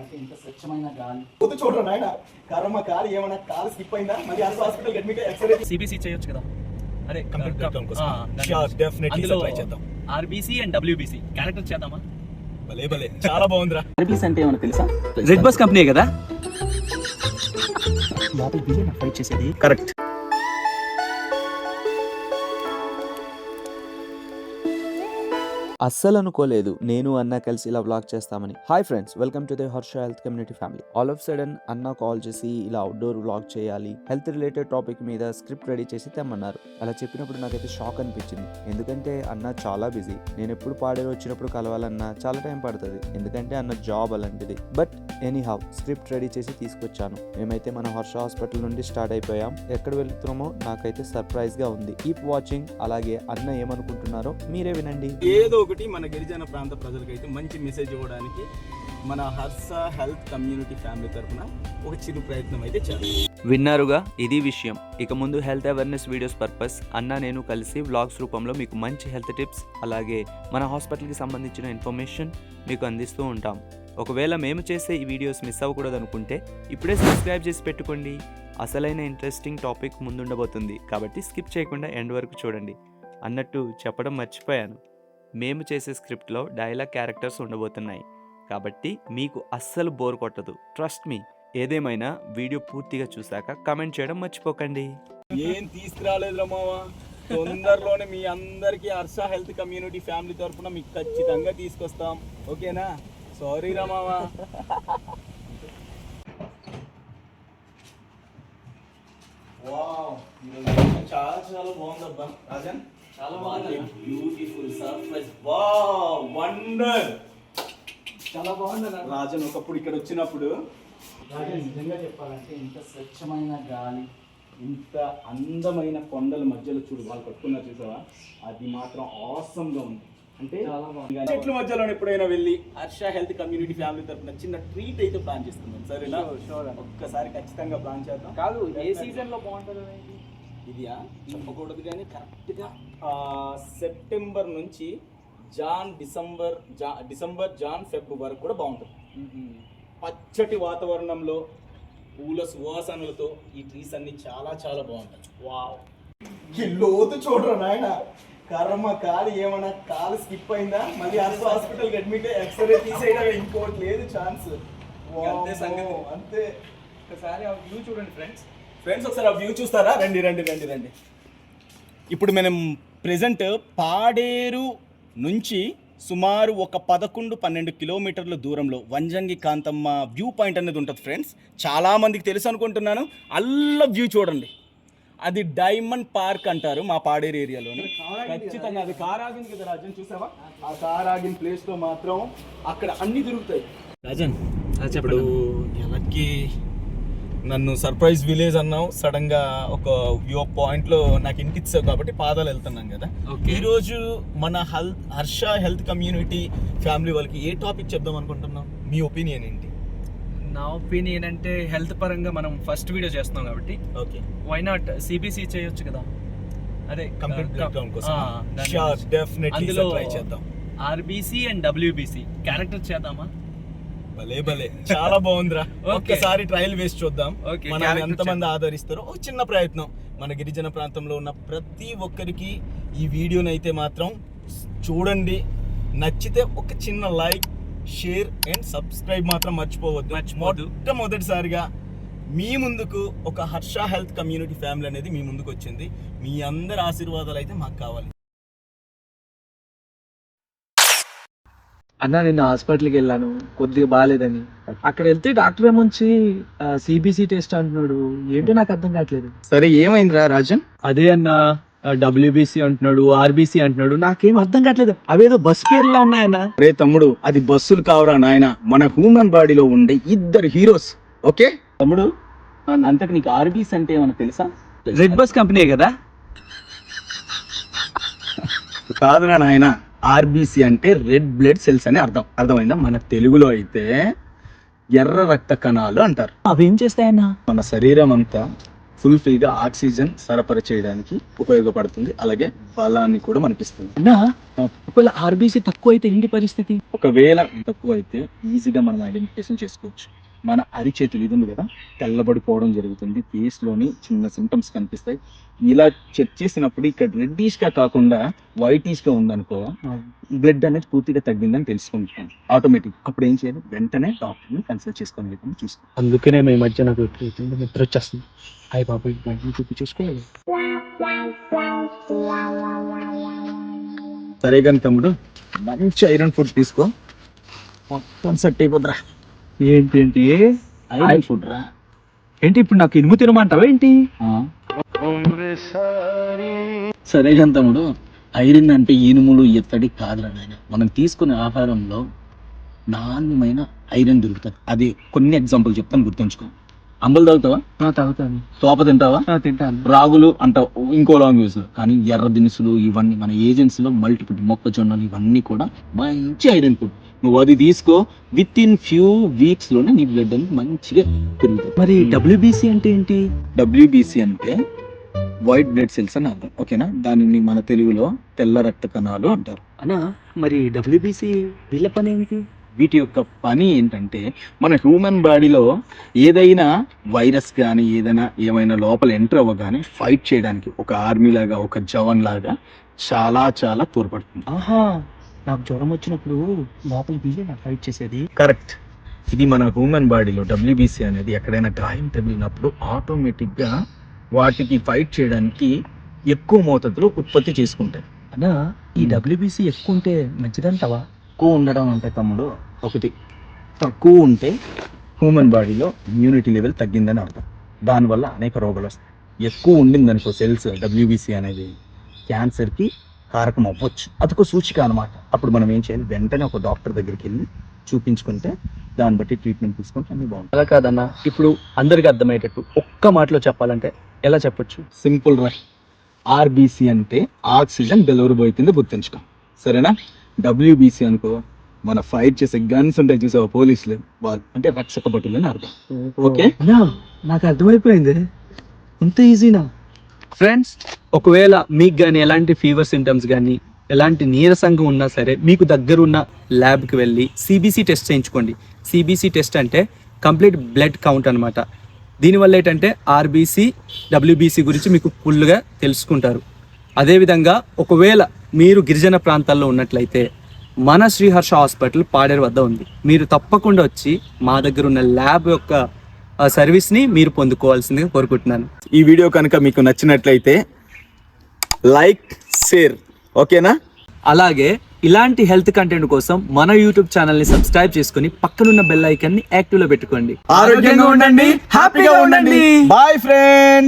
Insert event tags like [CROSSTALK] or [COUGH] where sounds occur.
చెప్పాలంటే ఇంత స్వచ్ఛమైన గాలి. పొద్దు చూడరు నాయన కర్మ కారు ఏమైనా కారు స్కిప్ అయిందా? మళ్ళీ ఆ హాస్పిటల్ అడ్మిట్ ఎక్స్రే సిబిసి చేయొచ్చు కదా. definitely అందులో. ఆర్బీసీ అండ్ డబ్ల్యూబీసీ క్యారెక్టర్ చేద్దామా? భలే భలే. చాలా బాగుందిరా. సర్వీస్ అంటే ఏమైనా తెలుసా? రెడ్ బస్ కంపెనీ కదా? యాభై బిలియన్ ఫైట్ చేసేది? కరెక్ట్ అస్సలు అనుకోలేదు. నేను అన్న కలిసి ఇలా బ్లాగ్ చేస్తామని. Hi friends welcome to the Harsha health community family all of sudden అన్న కాల్ చేసి ఇలా అవుట్డోర్ బ్లాగ్ చేయాలి హెల్త్ రిలేటెడ్ టాపిక్ మీద స్క్రిప్ట్ రెడీ చేసి తెమ్మన్నారు. అలా చెప్పినప్పుడు నాకైతే షాక్ అనిపించింది. ఎందుకంటే అన్న చాలా బిజీ నేను ఎప్పుడు పాడేరు వచ్చినప్పుడు కలవాలన్నా చాలా టైం పడుతుంది. ఎందుకంటే అన్న జాబ్ అలాంటిది. But anyhow script ready చేసి తీసుకొచ్చాను. మేమైతే మన హర్ష హాస్పిటల్ నుండి స్టార్ట్ అయిపోయాం. ఎక్కడ వెళ్తున్నామో నాకైతే సర్ప్రైజ్గా ఉంది. కీప్ వాచింగ్ అలాగే అన్న ఏమనుకుంటున్నారో మీరే వినండి. ఏదో ఇంకొకటి మన గిరిజన ప్రాంత ప్రజలకైతే మంచి మెసేజ్ ఇవ్వడానికి మన హర్ష హెల్త్ కమ్యూనిటీ ఫ్యామిలీ తరఫున ఒక చిరు ప్రయత్నం అయితే చేద్దాం. విన్నారుగా? ఇది విషయం. ఇక ముందు హెల్త్ అవేర్నెస్ వీడియోస్ పర్పస్ అన్న నేను కలిసి వ్లాగ్స్ రూపంలో మీకు మంచి హెల్త్ టిప్స్ అలాగే మన హాస్పిటల్కి సంబంధించిన ఇన్ఫర్మేషన్ మీకు అందిస్తూ ఉంటాం. ఒకవేళ మేము చేసే ఈ వీడియోస్ మిస్ అవ్వకూడదు అనుకుంటే ఇప్పుడే సబ్స్క్రైబ్ చేసి పెట్టుకోండి. అసలైన ఇంట్రెస్టింగ్ టాపిక్ ముందుండబోతుంది. కాబట్టి స్కిప్ చేయకుండా ఎండ్ వరకు చూడండి. అన్నట్టు చెప్పడం మర్చిపోయాను. మేము చేసే స్క్రిప్ట్లో డైలాగ్ క్యారెక్టర్స్ ఉండబోతున్నాయి. కాబట్టి మీకు అస్సలు బోర్ కొట్టదు. ట్రస్ట్ మీ ఏదేమైనా వీడియో పూర్తిగా చూశాక కమెంట్ చేయడం మర్చిపోకండి. ఏం తీసుకురాలేదురా మావా? తొందరలోనే మీ అందరికి హర్ష హెల్త్ కమ్యూనిటీ ఫ్యామిలీ తరఫున మీకు ఖచ్చితంగా తీసుకొస్తాం. ఓకేనా? సారీ రమావా చాలా చాలా బాగుందబ్బా. రాజన్? చాలా బాగుంది. బ్యూటిఫుల్ సర్ప్రైజ్ వావ్ వండర్ చాలా బాగుంది రాజన్ ఒకప్పుడు ఇక్కడ వచ్చినప్పుడు రాజా నిజంగా చెప్పాలంటే ఇంత స్వచ్ఛమైన గాలి ఇంత అందమైన కొండల మధ్యలో చూడు వాళ్ళు కట్టుకున్నారు చూసావా? అది మాత్రం awesome గా ఉంది. అంటే చెట్ల మధ్యలో ఎప్పుడైనా వెళ్ళి హర్ష హెల్త్ కమ్యూనిటీ ఫ్యామిలీ తరపున చిన్న ట్రీట్ అయితే ప్లాన్ చేస్తున్నాం. సరేనా. ఒక్కసారి ఖచ్చితంగా ప్లాన్ చేద్దాం. కాదు ఏ సీజన్లో బాగుంటుంది ఇదియా చెప్పకూడదు కానీ కరెక్ట్గా సెప్టెంబర్ నుంచి జాన్ డిసెంబర్ జా డిసెంబర్ జాన్ ఫెబ్ వరకు కూడా బాగుంటుంది. పచ్చటి వాతావరణంలో పూల సువాసనలతో ఈ ట్రీస్ అన్ని చాలా చాలా బాగుంటాయి. వావ్. ఈ లోతు చూడరు నాయన? కర్మ కాలు ఏమైనా కాలు స్కిప్ అయిందా? మళ్ళీ అసలు హాస్పిటల్ అడ్మిట్ ఎక్స్రే తీసేయడం ఇంకోటి లేదు ఛాన్స్ అంతే సంగతి. అంతే. ఒకసారి ఆ వ్యూ చూడండి ఫ్రెండ్స్ ఫ్రెండ్స్ ఒకసారి ఆ వ్యూ చూస్తారా? రండి రండి రండి రండి. ఇప్పుడు మనం ప్రెజెంట్ పాడేరు నుంచి సుమారు ఒక పదకొండు పన్నెండు కిలోమీటర్ల దూరంలో వంజంగి కాంతమ్మ వ్యూ పాయింట్ అనేది ఉంటుంది ఫ్రెండ్స్ చాలా మందికి తెలుసు అనుకుంటున్నాను. అల్ల వ్యూ చూడండి. అది డైమండ్ పార్క్ అంటారు మా పాడేరు ఏరియాలోని. ఖచ్చితంగా అది కార్ ఆగింది కదా రాజన్ చూసావా? ఆ కార్ ఆగిన ప్లేస్లో మాత్రం అక్కడ అన్ని దొరుకుతాయి రాజన్ ఇప్పుడు ఎలక్కి నన్ను సర్ప్రైజ్ విలేజ్ అన్నావు. సడన్గా ఒక వ్యూ పాయింట్లో నాకు ఇంటిచ్చావు కాబట్టి పాదాలు వెళ్తున్నాం కదా. ఈ రోజు మన health Harsha health community family వాళ్ళకి ఏ టాపిక్ చెప్దాం అనుకుంటున్నాం మీ ఒపీనియన్ ఏంటి? నా ఒపీనియన్ అంటే హెల్త్ పరంగా మనం ఫస్ట్ వీడియో చేస్తున్నాం కాబట్టి. ఓకే. వై నాట్ సిబిసి చేయొచ్చు కదా. అదే కంప్లీట్ కోసం. డెఫినెట్లీ ట్రై చేద్దాం. ఆర్బీసీ అండ్ డబ్ల్యూబీసీ క్యారెక్టర్ చేద్దామా? భలే భలే. చాలా బాగుందిరా. [LAUGHS] ఒక్కసారి ట్రయల్ వేసి చూద్దాం. మనం ఎంతమంది. ఆదరిస్తారో. ఒక చిన్న ప్రయత్నం. మన గిరిజన ప్రాంతంలో ఉన్న ప్రతి ఒక్కరికి ఈ వీడియోని అయితే మాత్రం చూడండి. నచ్చితే ఒక చిన్న లైక్ షేర్ అండ్ సబ్స్క్రైబ్ మాత్రం మర్చిపోవద్దు. మర్చిపోవద్దు. మొట్టమొదటిసారిగా మీ ముందుకు ఒక హర్ష హెల్త్ కమ్యూనిటీ ఫ్యామిలీ అనేది మీ ముందుకు వచ్చింది. మీ అందరి ఆశీర్వాదాలు అయితే మాకు కావాలి. అన్న నేను హాస్పిటల్కి వెళ్ళాను. కొద్దిగా బాగాలేదని. అక్కడ వెళ్తే డాక్టర్ ఏమొచ్చి సిబిసి టెస్ట్ అంటున్నాడు. ఏంటో నాకు అర్థం కావట్లేదు. సరే ఏమైందిరా రాజన్? అదే అన్న డబ్ల్యూబీసీ అంటున్నాడు ఆర్బీసీ అంటున్నాడు. నాకేం అర్థం కావట్లేదు. అవేదో బస్ పేర్లా ఉన్నాయన్న. రే తమ్ముడు అది బస్సులు కావురా నాయన. మన హ్యూమన్ బాడీలో ఉండే ఇద్దరు హీరోస్ ఓకే? తమ్ముడు అంతకు నీకు ఆర్బీసీ అంటే ఏమన్నా తెలుసా? రెడ్ బస్ కంపెనీ కదా? కాదురా నాయన. ఆర్బీసీ అంటే రెడ్ బ్లడ్ సెల్స్ అని అర్థం. అర్థమైందా? మన తెలుగులో అయితే ఎర్ర రక్త కణాలు అంటారు. అవేం చేస్తాయన్నా? మన శరీరం అంతా ఫుల్ఫిల్గా ఆక్సిజన్ సరఫరా చేయడానికి ఉపయోగపడుతుంది. అలాగే బలాన్ని కూడా మనకిస్తుంది. అన్నా ఒకవేళ ఆర్బీసీ తక్కువ అయితే ఏంటి పరిస్థితి? ఒకవేళ తక్కువ అయితే ఈజీగా మనం ఐడెంటిఫికేషన్ చేసుకోవచ్చు. మన అరిచేతులు ఇది ఉంది కదా తెల్లబడిపోవడం జరుగుతుంది. ఫేస్లోని చిన్న సిమ్టమ్స్ కనిపిస్తాయి. ఇలా చెక్ చేసినప్పుడు ఇక్కడ రెడ్డిష్గా కాకుండా వైటిష్గా ఉందనుకో బ్లడ్ అనేది పూర్తిగా తగ్గిందని తెలుసుకుంటాం. ఆటోమేటిక్ అప్పుడు ఏం చేయాలి? వెంటనే డాక్టర్ని కన్సల్ట్ చేసుకొని చూసుకో అందుకనే మేము మధ్య నాకు నిద్ర వచ్చేస్తుంది. హాయ్ బయట చూపి చూసుకోవాలి. సరే కానీ తమ్ముడు మంచి ఐరన్ ఫుడ్ తీసుకో. మొత్తం సెట్ అయిపోద్రా ఏంటేంటి? ఐరన్ ఫుడ్ రా ఏంటి ఇప్పుడు నాకు ఇనుము తినమంటావా ఏంటి? సరే కానీ తమ్ముడు ఐరన్ అంటే ఇనుములు ఇత్తడి కాదురా నాయన. మనం తీసుకునే ఆహారంలో నాణ్యమైన ఐరన్ దొరుకుతుంది. అది కొన్ని ఎగ్జాంపుల్ చెప్తాను గుర్తుంచుకో. అంబలు తాగుతావా? తాగుతాను. తోప తింటావా? తింటాను. రాగులు అంటావు. ఇంకో లాంగ్వేజ్ కానీ ఎర్ర దినుసులు ఇవన్నీ మన ఏజెన్సీలో మల్టిపుల్ మొక్కజొన్నలు ఇవన్నీ కూడా మంచి ఐరన్ ఫుడ్. నువ్వు అది తీసుకో. విత్ ఇన్ ఫ్యూ వీక్స్లోనే నీ బ్లడ్ అనేది మంచిగా పెరుగుతుంది. మరి డబ్ల్యూబీసీ అంటే ఏంటి? డబ్ల్యూబీసీ అంటే వైట్ బ్లడ్ సెల్స్ అని అర్థం. ఓకేనా? దానిని మన తెలుగులో తెల్ల రక్త కణాలు అంటారు. అన్నా మరి డబ్ల్యూబీసీ వీళ్ళ పని ఏంటి? వీటి యొక్క పని ఏంటంటే మన హ్యూమన్ బాడీలో ఏదైనా వైరస్ కానీ ఏదైనా ఏమైనా లోపల ఎంటర్ అవ్వగానే ఫైట్ చేయడానికి ఒక ఆర్మీ లాగా ఒక జవాన్ లాగా చాలా చాలా తోడ్పడుతుంది. ఆహా. నాకు జ్వరం వచ్చినప్పుడు లోపల బియ్యం నాకు ఫైట్ చేసేది. కరెక్ట్. ఇది మన హ్యూమన్ బాడీలో డబ్ల్యూబీసీ అనేది ఎక్కడైనా గాయం తగిలినప్పుడు ఆటోమేటిక్గా వాటికి ఫైట్ చేయడానికి ఎక్కువ మోతాదులో ఉత్పత్తి చేసుకుంటాయి. అన్నా ఈ డబ్ల్యూబీసీ ఎక్కువ ఉంటే మంచిదంటావా? ఎక్కువ ఉండడం అంటే తమ్ముడు ఒకటి. తక్కువ ఉంటే హ్యూమన్ బాడీలో ఇమ్యూనిటీ లెవెల్ తగ్గిందని అర్థం. దానివల్ల అనేక రోగాలు వస్తాయి. ఎక్కువ ఉండిందనుకో సెల్స్ డబ్ల్యూబీసీ అనేది క్యాన్సర్కి కారకం అవ్వచ్చు. అదొక సూచిక అనమాట అప్పుడు మనం ఏం చేయాలి? వెంటనే ఒక డాక్టర్ దగ్గరికి వెళ్ళి చూపించుకుంటే దాన్ని బట్టి ట్రీట్మెంట్ తీసుకుంటే అన్ని బాగుంటుంది అలా కాదన్నా ఇప్పుడు అందరికి అర్థమయ్యేటట్టు ఒక్క మాటలో చెప్పాలంటే ఎలా చెప్పొచ్చు? సింపుల్ రా. ఆర్బీసీ అంటే ఆక్సిజన్ డెలివరీ పోతుంది గుర్తుంచుకో. సరేనా? డబ్ల్యూబీసీ అనుకో మన ఫైట్ చేసే గన్స్ ఉంటాయి చూసావా పోలీసులు? వాళ్ళు అంటే రక్షక భటులు అని అర్థం. ఓకే? నాకు అర్థమైపోయింది. అంత ఈజీనా? ఫ్రెండ్స్ ఒకవేళ మీకు కానీ ఎలాంటి ఫీవర్ సింటమ్స్ కానీ ఎలాంటి నీరసంగా ఉన్నా సరే మీకు దగ్గరున్న ల్యాబ్కి వెళ్ళి సిబిసి టెస్ట్ చేయించుకోండి. సిబిసి టెస్ట్ అంటే కంప్లీట్ బ్లడ్ కౌంట్ అనమాట దీనివల్ల ఏంటంటే ఆర్బీసీ డబ్ల్యూబీసీ గురించి మీకు ఫుల్గా తెలుసుకుంటారు. అదేవిధంగా ఒకవేళ మీరు గిరిజన ప్రాంతాల్లో ఉన్నట్లయితే మన శ్రీహర్ష హాస్పిటల్ పాడేరు వద్ద ఉంది. మీరు తప్పకుండా వచ్చి మా దగ్గర ఉన్న ల్యాబ్ యొక్క సర్వీస్ని మీరు పొందుకోవాల్సిందిగా కోరుకుంటున్నాను. ఈ వీడియో కనుక మీకు నచ్చినట్లయితే లైక్ షేర్ ఓకేనా? అలాగే ఇలాంటి హెల్త్ కంటెంట్ కోసం మన యూట్యూబ్ ఛానల్ని సబ్స్క్రైబ్ చేసుకుని పక్కనున్న బెల్ ఐకాన్ని యాక్టివ్లో పెట్టుకోండి. ఆరోగ్యంగా ఉండండి హ్యాపీగా ఉండండి. Bye friends